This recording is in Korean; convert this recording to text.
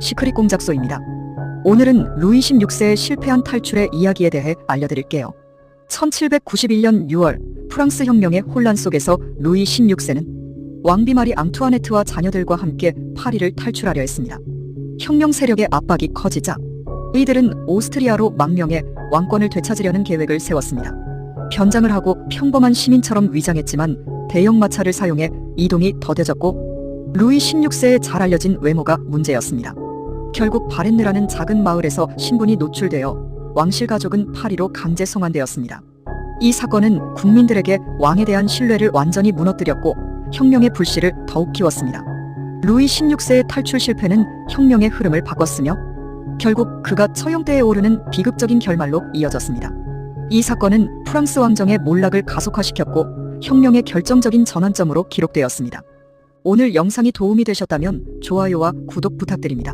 시크릿 공작소입니다. 오늘은 루이 16세의 실패한 탈출의 이야기에 대해 알려드릴게요. 1791년 6월 프랑스 혁명의 혼란 속에서 루이 16세는 왕비 마리 앙투아네트와 자녀들과 함께 파리를 탈출하려 했습니다. 혁명 세력의 압박이 커지자 이들은 오스트리아로 망명해 왕권을 되찾으려는 계획을 세웠습니다. 변장을 하고 평범한 시민처럼 위장했지만 대형 마차를 사용해 이동이 더뎌졌고 루이 16세의 잘 알려진 외모가 문제였습니다. 결국 바렌느라는 작은 마을에서 신분이 노출되어 왕실 가족은 파리로 강제 송환되었습니다. 이 사건은 국민들에게 왕에 대한 신뢰를 완전히 무너뜨렸고 혁명의 불씨를 더욱 키웠습니다. 루이 16세의 탈출 실패는 혁명의 흐름을 바꿨으며 결국 그가 처형대에 오르는 비극적인 결말로 이어졌습니다. 이 사건은 프랑스 왕정의 몰락을 가속화시켰고 혁명의 결정적인 전환점으로 기록되었습니다. 오늘 영상이 도움이 되셨다면 좋아요와 구독 부탁드립니다.